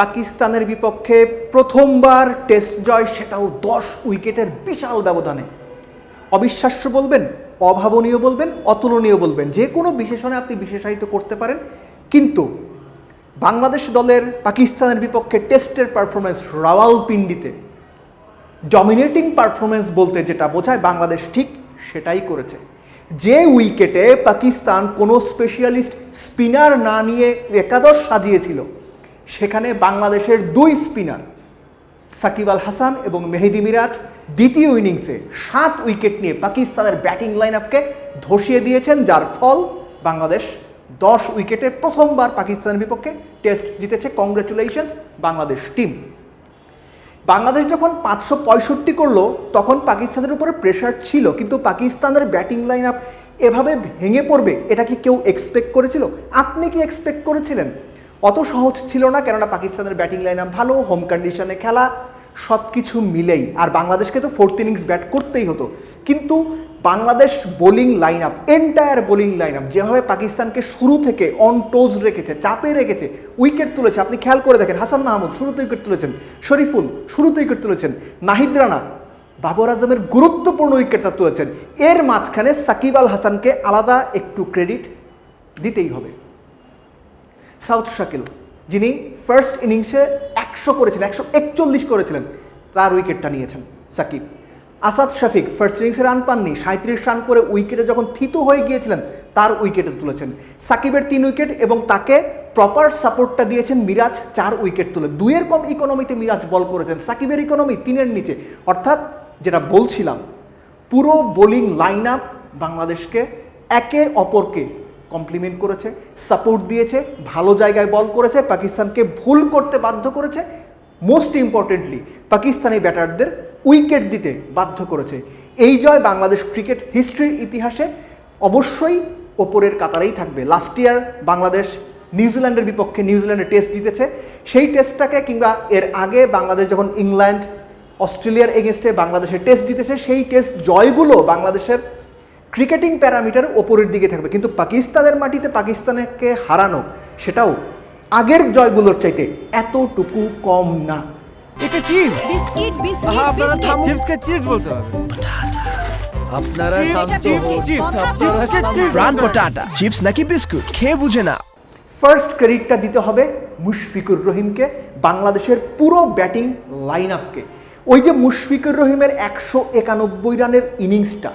পাকিস্তানের বিপক্ষে প্রথমবার টেস্ট জয়, সেটাও দশ উইকেটের বিশাল ব্যবধানে। অবিশ্বাস্য বলবেন, অভাবনীয় বলবেন, অতুলনীয় বলবেন, যে কোনো বিশেষণে আপনি বিশেষায়িত করতে পারেন। কিন্তু বাংলাদেশ দলের পাকিস্তানের বিপক্ষে টেস্টের পারফরমেন্স রাওয়ালপিন্ডিতে ডমিনেটিং পারফরমেন্স বলতে যেটা বোঝায় বাংলাদেশ ঠিক সেটাই করেছে। যে উইকেটে পাকিস্তান কোনো স্পেশালিস্ট স্পিনার না নিয়ে একাদশ সাজিয়েছিল সেখানে বাংলাদেশের দুই স্পিনার, সাকিব আল হাসান এবং মেহেদি মিরাজ, দ্বিতীয় ইনিংসে সাত উইকেট নিয়ে পাকিস্তানের ব্যাটিং লাইন আপকে ধসিয়ে দিয়েছেন, যার ফল বাংলাদেশ দশ উইকেটে প্রথমবার পাকিস্তানের বিপক্ষে টেস্ট জিতেছে। কংগ্রেচুলেশনস বাংলাদেশ টিম বাংলাদেশ যখন পাঁচশো পঁয়ষট্টি করল, তখন পাকিস্তানের উপরে প্রেশার ছিল, কিন্তু পাকিস্তানের ব্যাটিং লাইন আপ এভাবে ভেঙে পড়বে, এটা কি কেউ এক্সপেক্ট করেছিল? আপনি কি এক্সপেক্ট করেছিলেন? অত সহজ ছিল না, কেননা পাকিস্তানের ব্যাটিং লাইন ভালো হোম কন্ডিশনে খেলা সব কিছু মিলেই। আর বাংলাদেশকে তো ফোর্থ ইনিংস ব্যাট করতেই হতো। কিন্তু Bangladesh bowling line up entire bowling line up যেভাবে পাকিস্তানকে শুরু থেকে অন টোজ রেখেছে, চাপে রেখেছে উইকেট তুলেছে, আপনি খেয়াল করে দেখেন, হাসান মাহমুদ শুরুতে উইকেট তুলেছেন, শরীফুল শুরুতে উইকেট তুলেছেন, নাহিদ রানা, বাবর আজমের গুরুত্বপূর্ণ উইকেটটা তুলেছেন। এর মাঝখানে সাকিব আল হাসানকে আলাদা একটু ক্রেডিট দিতেই হবে। সাউথ শাকিল, যিনি ফার্স্ট ইনিংসে একশো করেছিলেন, একশো একচল্লিশ করেছিলেন, তার উইকেটটা নিয়েছেন সাকিব। আসাদ শফিক ফার্স্ট ইনিংসে রান পাননি সাঁত্রিশ রান করে উইকেটে যখন থিতু হয়ে গিয়েছিলেন, তার উইকেটে তুলেছেন। সাকিবের তিন উইকেট এবং তাকে প্রপার সাপোর্টটা দিয়েছেন মিরাজ, চার উইকেট তুলে। দুইয়ের কম ইকোনমিতে মিরাজ বল করেছেন, সাকিবের ইকোনমি তিনের নিচে। অর্থাৎ যেটা বলছিলাম, পুরো বোলিং লাইন আপ বাংলাদেশকে একে অপরকে কমপ্লিমেন্ট করেছে সাপোর্ট দিয়েছে, ভালো জায়গায় বল করেছে, পাকিস্তানকে ভুল করতে বাধ্য করেছে। মোস্ট ইম্পর্টেন্টলি পাকিস্তানি ব্যাটারদের উইকেট দিতে বাধ্য করেছে। এই জয় বাংলাদেশ ক্রিকেট হিস্ট্রির ইতিহাসে অবশ্যই ওপরের কাতারেই থাকবে। লাস্ট ইয়ার বাংলাদেশ নিউজিল্যান্ডের বিপক্ষে নিউজিল্যান্ডে টেস্ট জিতেছে। সেই টেস্টটাকে কিংবা এর আগে বাংলাদেশ যখন ইংল্যান্ড অস্ট্রেলিয়ার এগেনস্টে বাংলাদেশের টেস্ট জিতেছে, সেই টেস্ট জয়গুলো বাংলাদেশের ক্রিকেটিং প্যারামিটার ওপরের দিকে থাকবে। কিন্তু পাকিস্তানের মাটিতে পাকিস্তানকে হারানো সেটাও আগের জয়গুলোর চাইতে এতটুকু কম না। এটা চিপস। বিস্কিট বিস্কিট আপনারা থামুন। চিপসকে চিপস বলতে হবে। আপনারা শান্ত। প্রাণ পটাটা। চিপস নাকি বিস্কুট? খেয়ে বুঝে না ফার্স্ট ক্রেডিটটা দিতে হবে মুশফিকুর রহিমকে বাংলাদেশের পুরো ব্যাটিং লাইন আপকে ওই যে মুশফিকুর রহিমের একশো একানব্বই রানের ইনিংসটা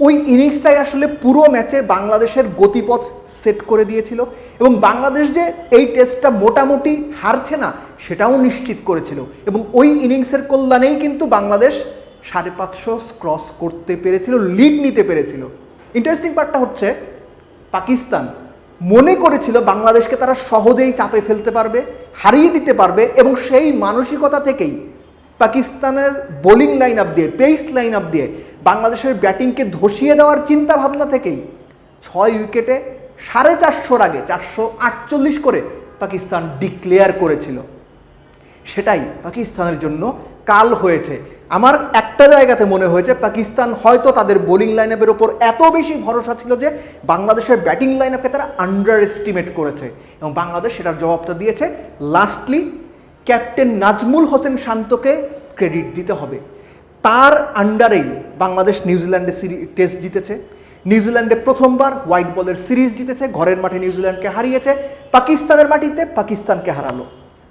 ওই ইনিংসটাই আসলে পুরো ম্যাচে বাংলাদেশের গতিপথ সেট করে দিয়েছিল এবং বাংলাদেশ যে এই টেস্টটা মোটামুটি হারছে না, সেটাও নিশ্চিত করেছিল। এবং ওই ইনিংসের কল্যাণেই কিন্তু বাংলাদেশ সাড়ে পাঁচশো ক্রস করতে পেরেছিল, লিড নিতে পেরেছিল। ইন্টারেস্টিং পার্টটা হচ্ছে, পাকিস্তান মনে করেছিল বাংলাদেশকে তারা সহজেই চাপে ফেলতে পারবে, হারিয়ে দিতে পারবে এবং সেই মানসিকতা থেকেই পাকিস্তানের বোলিং লাইন আপ দিয়ে পেস লাইন আপ দিয়ে বাংলাদেশের ব্যাটিংকে ধসিয়ে দেওয়ার চিন্তা ভাবনা থেকেই ছয় উইকেটে সাড়ে চারশোর আগে, চারশো আটচল্লিশ করে পাকিস্তান ডিক্লেয়ার করেছিল। সেটাই পাকিস্তানের জন্য কাল হয়েছে। আমার একটা জায়গাতে মনে হয়েছে, পাকিস্তান হয়তো তাদের বোলিং লাইন আপের ওপর এত বেশি ভরসা ছিল যে বাংলাদেশের ব্যাটিং লাইন আপকে তারা আন্ডার এস্টিমেট করেছে এবং বাংলাদেশ সেটার জবাবটা দিয়েছে লাস্টলি ক্যাপ্টেন নাজমুল হোসেন শান্তকে ক্রেডিট দিতে হবে। তার আন্ডারেই বাংলাদেশ নিউজিল্যান্ডে সিরি, টেস্ট জিতেছে। নিউজিল্যান্ডে প্রথমবার হোয়াইট বলের সিরিজ জিতেছে, ঘরের মাঠে নিউজিল্যান্ডকে হারিয়েছে, পাকিস্তানের মাটিতে পাকিস্তানকে হারালো।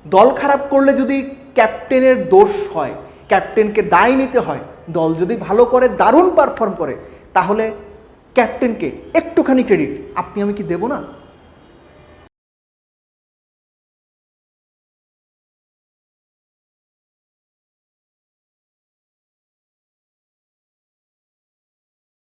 দল খারাপ করলে যদি ক্যাপ্টেনের দোষ হয়, ক্যাপ্টেনকে দায় নিতে হয়, দল যদি ভালো করে, দারুণ পারফর্ম করে, তাহলে ক্যাপ্টেনকে একটুখানি ক্রেডিট আপনি আমি কি দেবো না?